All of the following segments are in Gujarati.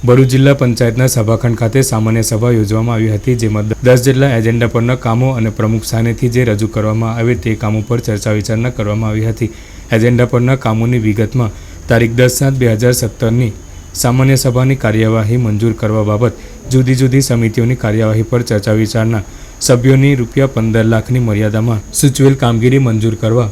ભરૂચ જિલ્લા પંચાયતના સભાખંડ ખાતે સામાન્ય સભા યોજવામાં આવી હતી, જેમાં દસ જેટલા એજન્ડા પરના કામો અને પ્રમુખ સ્થાનેથી જે રજૂ કરવામાં આવે તે કામો પર ચર્ચા વિચારણા કરવામાં આવી હતી. એજન્ડા પરના કામોની વિગતમાં તારીખ દસ સાત બે હજાર સત્તરની સામાન્ય સભાની કાર્યવાહી મંજૂર કરવા બાબત જુદી જુદી સમિતિઓની કાર્યવાહી પર ચર્ચા વિચારણા, સભ્યોની રૂપિયા પંદર લાખની મર્યાદામાં સૂચવેલ કામગીરી મંજૂર કરવા,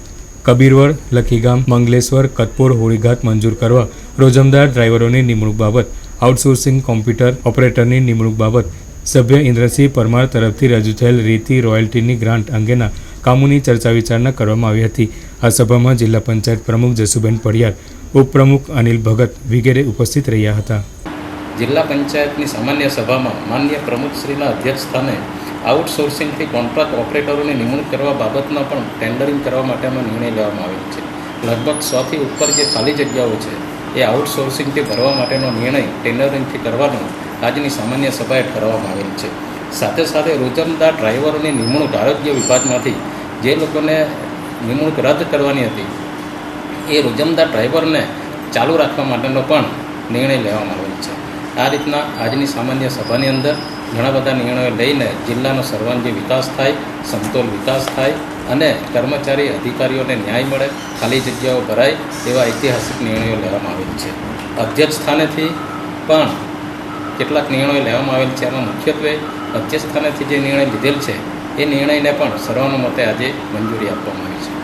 કબીરવડ, લખીગામ, મંગલેશ્વર, કતપોર, હોળીઘાટ મંજૂર કરવા, રોજમદાર ડ્રાઈવરોની નિમણૂક બાબત આઉટસોર્સિંગ કોમ્પ્યુટર ઓપરેટરની નિમણૂક બાબત. સભ્ય ઇન્દ્રસિંહ પરમાર તરફથી રજૂ થયેલ રેતી રોયલ્ટીની ગ્રાન્ટ અંગેના કામોની ચર્ચા વિચારણા કરવામાં આવી હતી. આ સભામાં જિલ્લા પંચાયત પ્રમુખ જસુબેન પડિયાર, ઉપપ્રમુખ અનિલ ભગત વગેરે ઉપસ્થિત રહ્યા હતા. જિલ્લા પંચાયતની સામાન્ય સભામાં માન્ય પ્રમુખશ્રીના અધ્યક્ષસ્થાને આઉટસોર્સિંગથી કોન્ટ્રાક્ટ ઓપરેટરોની નિમણૂક કરવા બાબતનો પણ ટેન્ડરિંગ કરવા માટેનો નિર્ણય લેવામાં આવેલ છે. લગભગ સોથી ઉપર જે ખાલી જગ્યાઓ છે એ આઉટસોર્સિંગથી ભરવા માટેનો નિર્ણય ટેન્ડરિંગથી કરવાનો આજની સામાન્ય સભાએ ઠરવામાં આવેલ છે. સાથે સાથે રોજમદાર ડ્રાઈવરોની નિમણૂક આરોગ્ય વિભાગમાંથી જે લોકોને નિમણૂક રદ કરવાની હતી, એ રોજમદાર ડ્રાઈવરને ચાલુ રાખવા માટેનો પણ નિર્ણય લેવામાં આવેલ છે. આ રીતના આજની સામાન્ય સભાની અંદર ઘણા બધા નિર્ણયો લઈને જિલ્લાનો સર્વાંગી વિકાસ થાય, સમતોલ વિકાસ થાય અને કર્મચારી, અધિકારીઓને ન્યાય મળે, ખાલી જગ્યાઓ ભરાય એવા ઐતિહાસિક નિર્ણયો લેવામાં આવેલ છે. અધ્યક્ષ સ્થાનેથી પણ કેટલાક નિર્ણયો લેવામાં આવેલ છે. એમાં મુખ્યત્વે અધ્યક્ષ સ્થાનેથી જે નિર્ણય લીધેલ છે, એ નિર્ણયને પણ સર્વાનુમતે આજે મંજૂરી આપવામાં આવી છે.